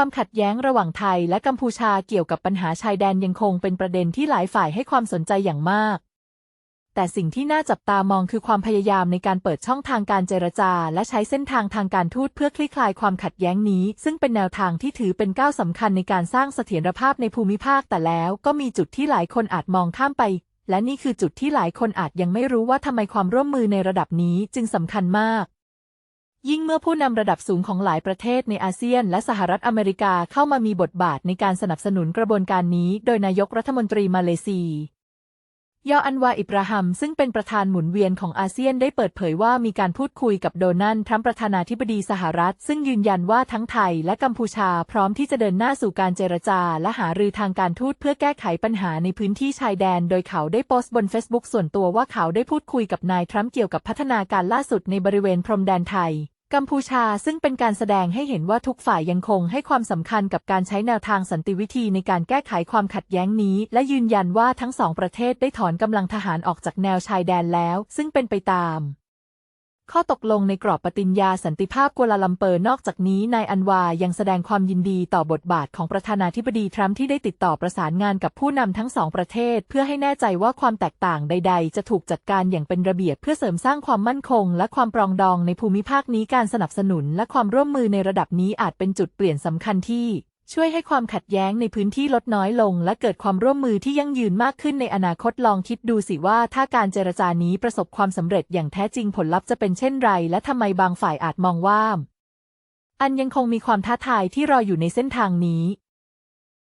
ความขัดแย้งระหว่างไทยและกัมพูชาเกี่ยวกับปัญหาชายแดนยังคงเป็นประเด็นที่หลายฝ่ายให้ความสนใจอย่างมาก แต่สิ่งที่น่าจับตามองคือความพยายามในการเปิดช่องทางการเจรจา และใช้เส้นทางทางการทูตเพื่อคลี่คลายความขัดแย้งนี้ ซึ่งเป็นแนวทางที่ถือเป็นก้าวสำคัญในการสร้างเสถียรภาพในภูมิภาคแต่แล้วก็มีจุดที่หลายคนอาจมองข้ามไป และนี่คือจุดที่หลายคนอาจยังไม่รู้ว่าทำไมความร่วมมือในระดับนี้จึงสำคัญมาก ยิ่งเมื่อผู้นำระดับสูงของหลายประเทศในอาเซียนและสหรัฐอเมริกาเข้ามามีบทบาทในการสนับสนุนกระบวนการนี้ โดยนายกรัฐมนตรีมาเลเซียยออันวาอิบราฮัมซึ่งเป็นประธานหมุนเวียนของอาเซียนได้เปิดเผยว่ามีการพูดคุยกับโดนัลด์ทรัมป์ประธานาธิบดีสหรัฐ ซึ่งยืนยันว่าทั้งไทยและกัมพูชาพร้อมที่จะเดินหน้าสู่การเจรจา และหารือทางการทูตเพื่อแก้ไขปัญหาในพื้นที่ชายแดน โดยเขาได้โพสต์บนเฟซบุ๊กส่วนตัวว่าเขาได้พูดคุยกับนายทรัมป์เกี่ยวกับพัฒนาการล่าสุดในบริเวณพรมแดนไทย กัมพูชาซึ่งเป็นการแสดงให้เห็นว่าทุกฝ่ายยังคงให้ความสำคัญกับการใช้แนวทางสันติวิธีในการแก้ไขความขัดแย้งนี้ และยืนยันว่าทั้งสองประเทศได้ถอนกำลังทหารออกจากแนวชายแดนแล้ว ซึ่งเป็นไปตาม ข้อตกลงในกรอบปฏิญญาสันติภาพกัวลาลัมเปอร์นอกจากนี้นายอันวายังแสดงความยินดีต่อบทบาทของประธานาธิบดีทรัมป์ที่ได้ติดต่อประสานงานกับผู้นำทั้งสองประเทศ เพื่อให้แน่ใจว่าความแตกต่างใด ๆ จะถูกจัดการอย่างเป็นระเบียบเพื่อเสริมสร้างความมั่นคง และความปรองดองในภูมิภาคนี้การสนับสนุนและความร่วมมือในระดับนี้อาจเป็นจุดเปลี่ยนสำคัญที่ ช่วยให้ความขัดแย้งในพื้นที่ลดน้อยลง และเกิดความร่วมมือที่ยั่งยืนมากขึ้นในอนาคตลองคิดดูสิว่าถ้าการเจรจานี้ประสบความสำเร็จอย่างแท้จริงผลลัพธ์จะเป็นเช่นไร และทำไมบางฝ่ายอาจมองว่า อันยังคงมีความท้าทายที่รออยู่ในเส้นทางนี้